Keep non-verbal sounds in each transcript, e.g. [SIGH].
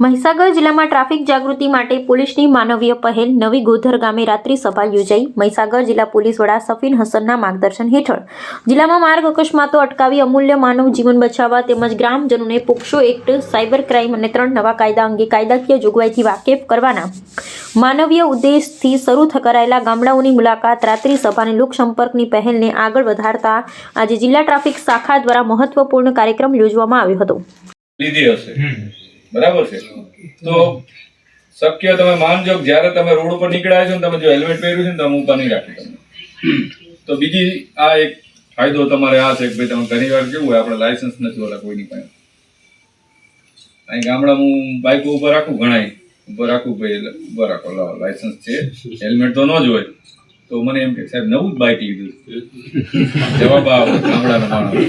મહીસાગર જિલ્લામાં ટ્રાફિક જાગૃતિ માટે પોલીસની માનવીય પહેલ. નવી ગોધર ગામે રાત્રિ સભા યોજાઈ. મહીસાગર જિલ્લા પોલીસ વડા સફીન હસનના માર્ગદર્શન હેઠળ. જિલ્લામાં માર્ગ અકસ્માતો અટકાવી અમૂલ્ય માનવ જીવન બચાવવા તેમજ ગ્રામજનોને પોક્સો એક્ટ સાયબર ક્રાઇમ અને ત્રણ નવા કાયદા અંગે કાયદાકીય જોગવાઈથી વાકેફ કરવાના માનવીય ઉદ્દેશથી શરૂ થ- કરાયેલા ગામડાઓની મુલાકાત રાત્રિ સભાની લોકસંપર્કની પહેલને આગળ વધારતા આજે જિલ્લા ટ્રાફિક શાખા દ્વારા મહત્વપૂર્ણ કાર્યક્રમ યોજવામાં આવ્યો હતો. લીધી હશે બરાબર છે? તો શક્ય તમે માનજો જ્યારે તમે રોડ ઉપર નીકળ્યા છો ને તમે જો હેલ્મેટ પહેર્યું છે ને તો હું ઉપર નહીં રાખી તમને. તો બીજી આ એક ફાયદો તમારે આ છે કે ભાઈ તમે ઘણી વાર કેવું હોય આપણે લાયસન્સ નથી હોતા કોઈની પાસે. અહીં ગામડામાં હું બાઇક ઉપર રાખું ઘણાય. ઉપર રાખું ભાઈ ઉપર રાખો લાવો લાયસન્સ છે. [LAUGHS] હેલ્મેટ તો ન જ હોય. તો મને એમ કે, સાહેબ, નવું જ બાઇક લીધું જવાબ આવે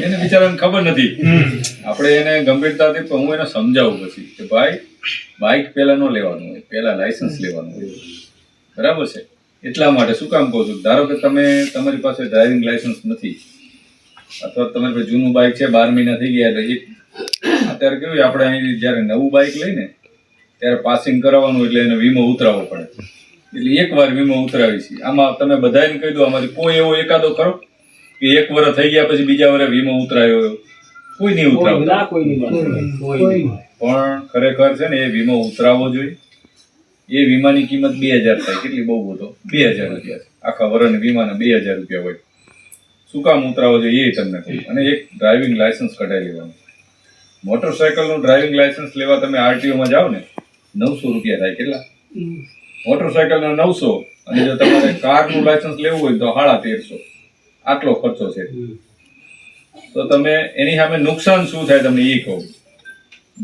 એને બિચારાને ખબર નથી. આપણે એને ગંભીરતાથી તો હું એને સમજાવું પછી કે, ભાઈ બાઇક પહેલાં ન લેવાનું હોય, પહેલાં લાયસન્સ લેવાનું હોય. બરાબર છે? એટલા માટે શું કામ કહું છું? ધારો કે તમે, તમારી પાસે ડ્રાઇવિંગ લાયસન્સ નથી, અથવા તમારી પાસે જૂનું બાઇક છે, બાર મહિના થઈ ગયા, એટલે એક અત્યારે કેવું આપણે અહીં જ્યારે નવું બાઇક લઈને, ત્યારે પાસિંગ કરાવવાનું એટલે એને વીમો ઉતરાવવો પડે. એટલે એક વાર વીમો ઉતરાવી છે. આમાં તમે બધાને કહી દો આમાંથી કોઈ એવો એકાદો ખરો? કે એક વર્ષ થઈ ગયા પછી બીજા વર્ષે વીમો ઉતરાયો હોય? કોઈ નહીં ઉતરાવતા. પણ ખરેખર છે ને એ વીમો ઉતરાવવો જોઈએ. એ વીમાની કિંમત બે હજાર થાય. કેટલી? બહુ બધો બે હજાર રૂપિયા છે. આખા વર્ષની વીમાના બે હજાર રૂપિયા હોય. શું કામ ઉતરાવવો જોઈએ એ તમને કહું. અને એક ડ્રાઇવિંગ લાયસન્સ કઢાવી લેવાનું. મોટરસાયકલનું ડ્રાઇવિંગ લાયસન્સ લેવા તમે આરટીઓમાં જાઓ ને નવસો રૂપિયા થાય. કેટલા? મોટરસાયકલના નવસો અને જો તમારે કારનું લાયસન્સ લેવું હોય તો સાડા તેરસો. આટલો ખર્ચો છે. તો તમે એની સામે નુકસાન શું થાય તમને એ કહું.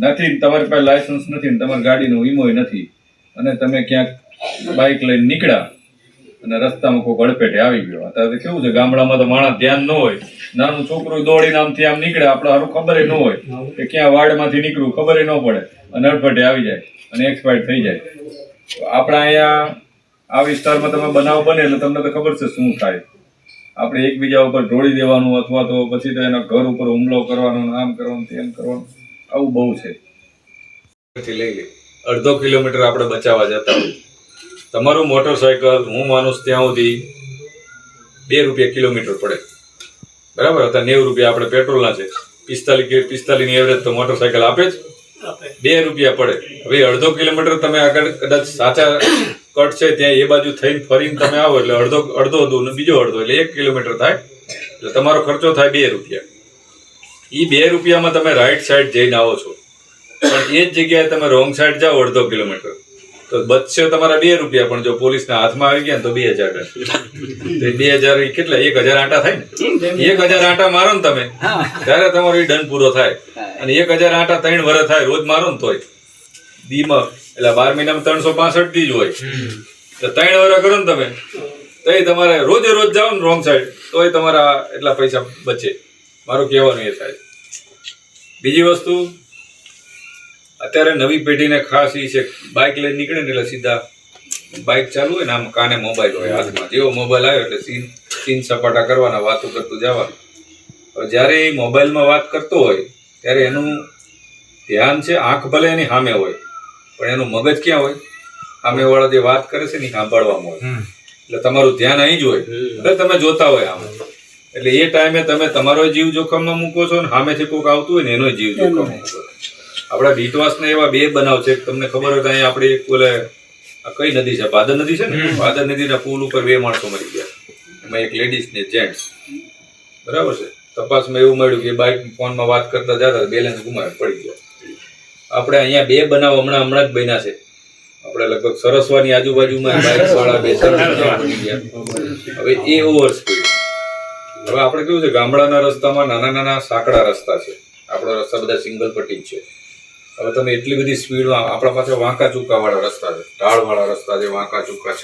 નથી તમારી પાસે લાયસન્સ નથી તમારી ગાડીનો વીમોય નથી. અને તમે ક્યાંક બાઇક લઈને નીકળ્યા અને રસ્તામાં કોઈ ગળપેટે આવી ગયો. અત્યારે કેવું છે ગામડામાં તો માણસ ધ્યાન ન હોય. નાનું છોકરું દોડીને આમથી આમ નીકળે આપણે સારું ખબર ન હોય કે ક્યાં વાડમાંથી નીકળવું ખબર ન પડે. અને અડફટે આવી જાય અને એક્સપાયર થઈ જાય. આપણા અહીંયા આ વિસ્તારમાં તમે બનાવ બને એટલે તમને તો ખબર છે શું થાય. આપણે એકબીજા ઉપર ઢોળી દેવાનું અથવા તો પછી તો એના ઘર ઉપર હુમલો કરવાનો આમ કરવાનું તેમ કરવાનું. આવું બહુ છે. લઈ અડધો કિલોમીટર આપણે બચાવવા જતા તમારું મોટરસાયકલ, હું માનુસ ત્યાં સુધી બે રૂપિયા કિલોમીટર પડે. બરાબર? હતા નેવું રૂપિયા આપણે પેટ્રોલના છે. પિસ્તાલીસ પિસ્તાલીસની એવરેજ તો મોટરસાયકલ આપે જ. બે રૂપિયા પડે. હવે અડધો કિલોમીટર તમે આગળ કદાચ સાચા કટ છે, ત્યાં એ બાજુ થઈને ફરીને તમે આવો એટલે અડધો અડધો હતું ને બીજો અડધો એટલે એક કિલોમીટર થાય. એટલે તમારો ખર્ચો થાય બે રૂપિયા. એ બે રૂપિયામાં તમે રાઈટ સાઈડ જઈને આવો છો. પણ એ જ જગ્યાએ તમે રોંગ સાઈડ જાઓ અડધો કિલોમીટર. તો બચશે તમારા બે રૂપિયા પણ જો પોલીસના હાથમાં આવી ગયા તો બે હજાર બે હજાર કેટલા? એક હજાર આંટા થાય ને? એક હજાર આંટા મારો ને તમે. ત્યારે તમારો એ દંડ પૂરો થાય. અને એક હજાર આંટા ત્રણ વર્ષ થાય રોજ મારો ને તોય. દીમાં એટલે બાર મહિનામાં ત્રણસો પાસઠ દી જ હોય. તો ત્રણ વર્ષ કરો ને તમે. તો એ તમારે રોજે રોજ જાઓ ને રોંગ સાઈડ તોય તમારા એટલા પૈસા બચે. મારું કહેવાનું એ થાય. બીજી વસ્તુ અત્યારે નવી પેઢીને ખાસ એ છે બાઇક લઈને નીકળે ને એટલે સીધા બાઇક ચાલુ હોય ને આમ કાને મોબાઈલ હોય હાથમાં. જેવો મોબાઈલ આવ્યો એટલે સીન સીન સપાટા કરવાના વાતો કરતું જવાનું. હવે જ્યારે એ મોબાઈલમાં વાત કરતો હોય ત્યારે એનું ધ્યાન છે આંખ ભલે એની સામે હોય પણ એનું મગજ ક્યાં હોય? સામેવાળા જે વાત કરે છે ને સાંભળવામાં હોય. એટલે તમારું ધ્યાન અહીં જ હોય. એટલે તમે જોતા હોય આમ. એટલે એ ટાઈમે તમે તમારો જીવ જોખમમાં મૂકો છો ને સામેથી કોઈક આવતું હોય ને એનો જીવ જોખમમાં મૂકો છો. આપણા બીટવાસના એવા બે બનાવ છે તમને ખબર હોય અહીંયા આપણે એક બોલે આ કઈ નદી છે? ભાદર નદી છે ને? ભાદર નદીના પુલ ઉપર બે માણસો મરી ગયા. એમાં એક લેડીઝ ને જેન્ટ્સ બરાબર છે? તપાસમાં એવું મળ્યું કે બાઇક ફોનમાં વાત કરતા જતા બેલેન્સ ગુમાવે પડી ગયો. આપણે અહીંયા બે બનાવ હમણાં હમણાં જ બન્યા છે. આપણે લગભગ સરસવાની આજુબાજુમાં [LAUGHS] બાઇક વાળા બે હવે એ ઓવર સ્પીડ હવે આપણે કેવું છે? ગામડાના રસ્તામાં નાના નાના સાંકડા રસ્તા છે. આપણો રસ્તા બધા સિંગલ પટ્ટી છે. હવે તમે એટલી બધી સ્પીડમાં આપણા પાસે વાંકા ચૂકા વાળા રસ્તા છે. ઢાળ વાળા રસ્તા છે, વાંકા ચૂકા છે.